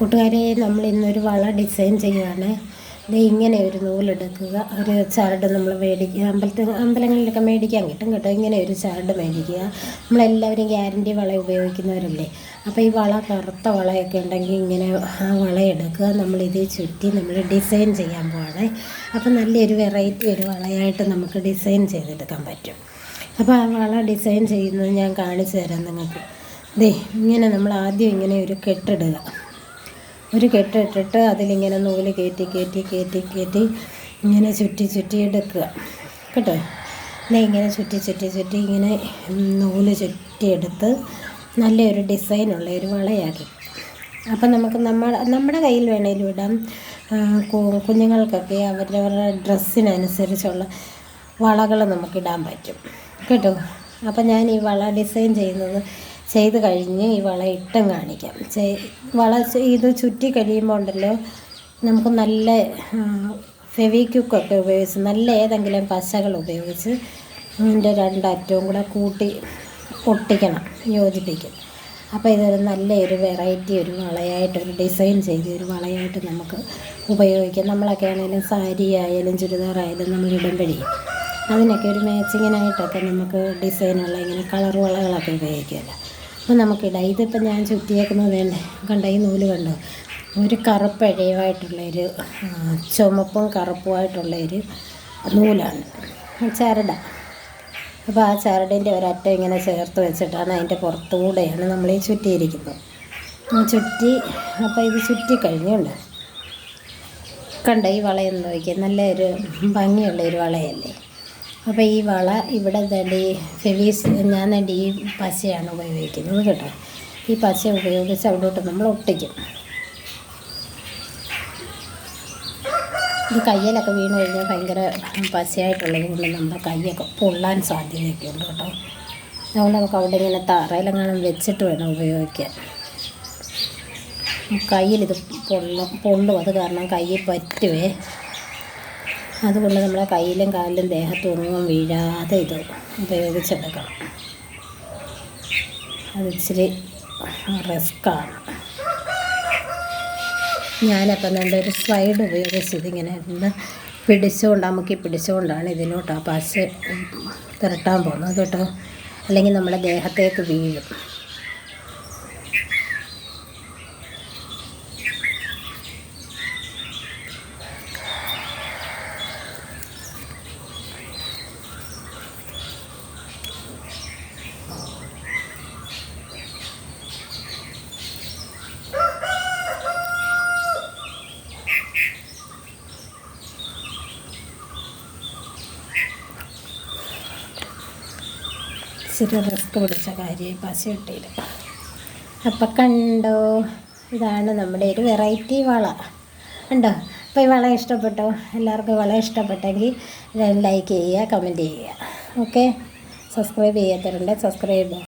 കൂട്ടുകാരെ നമ്മൾ ഇന്നൊരു വള ഡിസൈൻ ചെയ്യുകയാണ് ഇത് ഇങ്ങനെ ഒരു നൂലെടുക്കുക. ഒരു ചരട് നമ്മൾ മേടിക്കുക. അമ്പലത്തിൽ അമ്പലങ്ങളിലൊക്കെ മേടിക്കാൻ കിട്ടും കേട്ടോ. ഇങ്ങനെ ഒരു ചരട് മേടിക്കുക. നമ്മളെല്ലാവരും ഗ്യാരണ്ടി വള ഉപയോഗിക്കുന്നവരല്ലേ? അപ്പോൾ ഈ വള കറുത്ത വളയൊക്കെ ഉണ്ടെങ്കിൽ ഇങ്ങനെ ആ വള എടുക്കുക. നമ്മളിത് ചുറ്റി നമ്മൾ ഡിസൈൻ ചെയ്യാൻ പോവാണ്. അപ്പോൾ നല്ലൊരു വെറൈറ്റി ഒരു വളയായിട്ട് നമുക്ക് ഡിസൈൻ ചെയ്തെടുക്കാൻ പറ്റും. അപ്പോൾ ആ വള ഡിസൈൻ ചെയ്യുന്നത് ഞാൻ കാണിച്ചു തരാം നിങ്ങൾക്ക്. ദേ ഇങ്ങനെ നമ്മൾ ആദ്യം ഇങ്ങനെ ഒരു കെട്ടിടുക. ഒരു കെട്ടിട്ടിട്ട് അതിലിങ്ങനെ നൂൽ കയറ്റി കയറ്റി കയറ്റി കയറ്റി ഇങ്ങനെ ചുറ്റി ചുറ്റി എടുക്കുക. കേട്ടോ? ദേ ഇങ്ങനെ ചുറ്റി ചുറ്റി ചുറ്റി ഇങ്ങനെ നൂൽ ചുറ്റിയെടുത്ത് നല്ലൊരു ഡിസൈനുള്ള ഒരു വളയാക്കി. അപ്പം നമുക്ക് നമ്മൾ നമ്മുടെ കയ്യിൽ വേണേലും ഇടാം. കുഞ്ഞുങ്ങൾക്കൊക്കെ അവരവരുടെ ഡ്രസ്സിനനുസരിച്ചുള്ള വളകൾ നമുക്കിടാൻ പറ്റും. കേട്ടോ? അപ്പം ഞാൻ ഈ വള ഡിസൈൻ ചെയ്യുന്നത് ചെയ്ത് കഴിഞ്ഞ് ഈ വള ഇട്ടും കാണിക്കാം. വള ഇത് ചുറ്റി കഴിയുമ്പോൾ ഉണ്ടല്ലോ നമുക്ക് നല്ല ഫെവിക്യുക്കൊക്കെ ഉപയോഗിച്ച് നല്ല ഏതെങ്കിലും പശകൾ ഉപയോഗിച്ച് ഇതിന്റെ രണ്ടറ്റവും കൂടെ കൂട്ടി ഒട്ടിക്കണം യോജിപ്പിക്കും. അപ്പോൾ ഇതൊരു നല്ലൊരു വെറൈറ്റി ഒരു വളയായിട്ട് ഒരു ഡിസൈൻ ചെയ്ത് ഒരു വളയായിട്ട് നമുക്ക് ഉപയോഗിക്കാം. നമ്മളൊക്കെ ആണെങ്കിലും സാരി ആയാലും ചുരിദാറായാലും നമ്മൾ ഇടുമ്പോഴേ അതിനൊക്കെ ഒരു മാച്ചിങ്ങിനായിട്ടൊക്കെ നമുക്ക് ഡിസൈനുള്ള ഇങ്ങനെ കളർ വളകളൊക്കെ ഉപയോഗിക്കുമല്ലോ. അപ്പോൾ നമുക്കിടാം ഇതിപ്പോൾ ഞാൻ ചുറ്റിയേക്കുന്നത് കണ്ട ഈ നൂൽ കണ്ടോ? ഒരു കറുപ്പഴയുമായിട്ടുള്ളൊരു ചുമപ്പും കറുപ്പുമായിട്ടുള്ളൊരു നൂലാണ്. ചരട. അപ്പോൾ ആ ചരടിന്റെ ഒരറ്റം ഇങ്ങനെ ചേർത്ത് വെച്ചിട്ടാണ് അതിന്റെ പുറത്തുകൂടെയാണ് നമ്മൾ ഈ ചുറ്റിയിരിക്കുന്നത്. ചുറ്റി അപ്പോൾ ഇത് ചുറ്റി കഴിഞ്ഞുണ്ട് കണ്ട ഈ വളയെന്ന് നോക്കിയാൽ നല്ലൊരു ഭംഗിയുള്ള ഒരു വളയല്ലേ? അപ്പോൾ ഈ വള ഇവിടെ ഈ ഫെവീസ് ഞാൻ ദാണ്ട് ഈ പശയാണ് ഉപയോഗിക്കുന്നത് കേട്ടോ. ഈ പശ ഉപയോഗിച്ച് അവിടോട്ട് നമ്മൾ ഒട്ടിക്കും. ഇത് കയ്യിലൊക്കെ വീണ് കഴിഞ്ഞാൽ ഭയങ്കര പശയായിട്ടുള്ളത് കൊണ്ട് നമ്മുടെ കൈയൊക്കെ പൊള്ളാൻ സാധ്യതയൊക്കെ ഉണ്ട് കേട്ടോ. അതുകൊണ്ട് നമുക്ക് അവിടെ ഇങ്ങനെ തറയിലെങ്ങാനും വെച്ചിട്ട് വേണം ഉപയോഗിക്കാൻ. കയ്യിലിത് പൊള്ളും പൊള്ളും. അത് കാരണം കയ്യിൽ പറ്റുവേ. അതുകൊണ്ട് നമ്മളെ കയ്യിലും കാലിലും ദേഹത്തൊന്നും വീഴാതെ ഇത് ഉപയോഗിച്ചെടുക്കണം. അതിച്ചിരി റിസ്ക്കാണ്. ഞാനപ്പം നല്ല ഒരു സ്ലൈഡ് ഉപയോഗിച്ച് ഇതിങ്ങനെ ഒന്ന് പിടിച്ചുകൊണ്ട് അമുക്കി പിടിച്ചുകൊണ്ടാണ് ഇതിലോട്ട് ആ പശ തിരട്ടാൻ പോകുന്നത് കേട്ടോ. അല്ലെങ്കിൽ നമ്മുടെ ദേഹത്തേക്ക് വീഴും. ഇച്ചിരി റിസ്ക് പിടിച്ച കാര്യമായി പശ കിട്ടിയത് അപ്പം കണ്ടോ? ഇതാണ് നമ്മുടെ ഒരു വെറൈറ്റി വള. ഉണ്ടോ അപ്പോൾ ഈ വള ഇഷ്ടപ്പെട്ടോ? എല്ലാവർക്കും വള ഇഷ്ടപ്പെട്ടെങ്കിൽ ലൈക്ക് ചെയ്യുക കമന്റ് ചെയ്യുക. Okay subscribe ചെയ്യാത്തവരുണ്ട് subscribe